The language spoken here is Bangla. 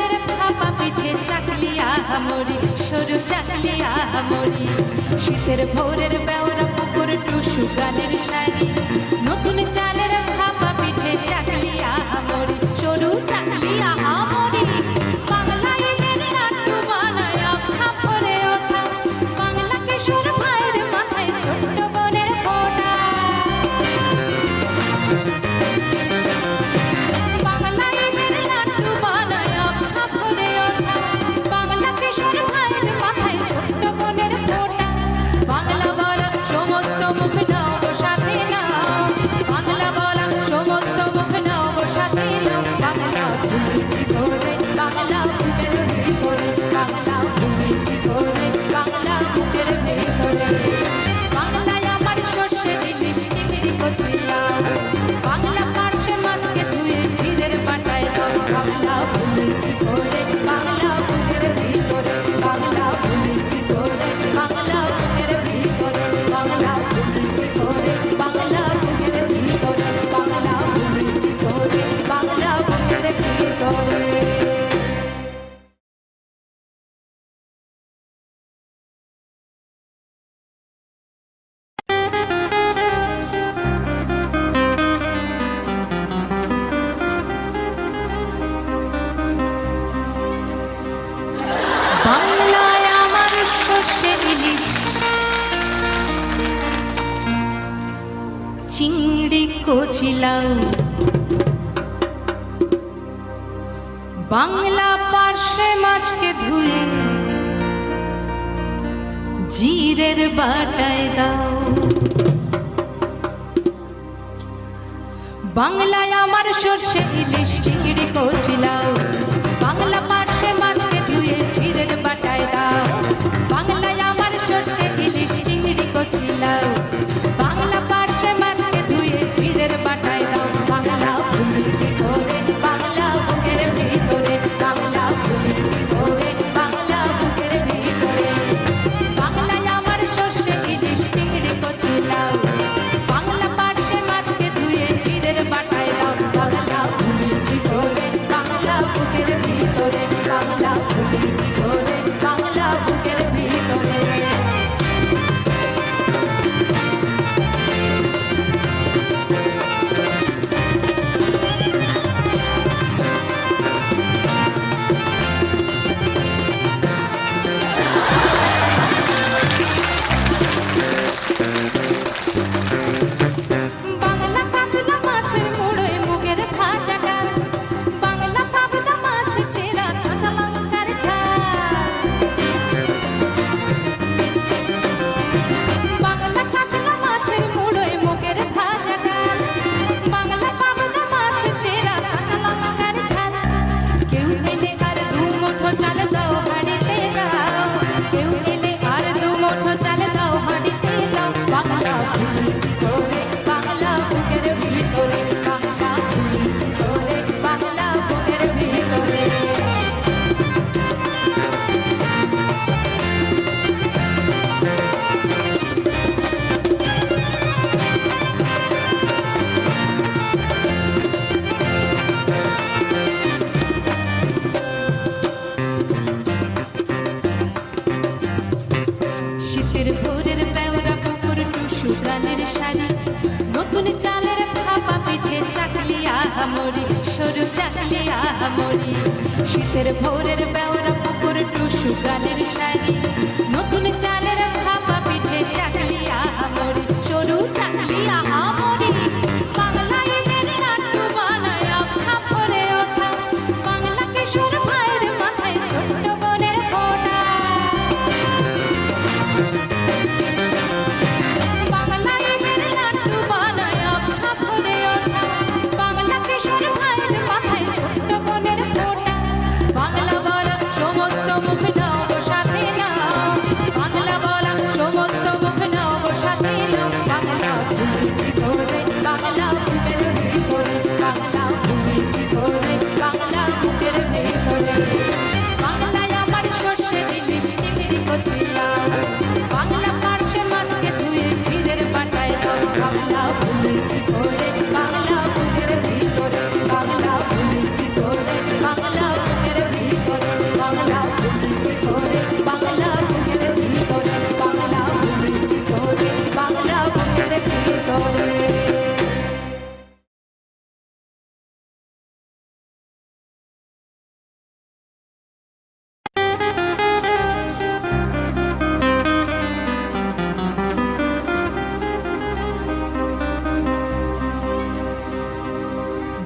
ফুলের ভাপা পিঠে চাকলিয়া হামরি, সরু চাকলিয়া হামরি। শীতের ভোরের বেওরা পুকুর টুসু গানের শাড়ি নতুন চালের ভাপা বসেছিলাম বাংলা পার্শ্বে মাছকে ধুয়ে জিরের বাটায় দাও। বাংলায় আমার সর্ষে ইলিশ চিকিড়ি কছিলাম কিসের ভোরের বেওরা পুকুর টুসু গানের শাড়ি বাংলা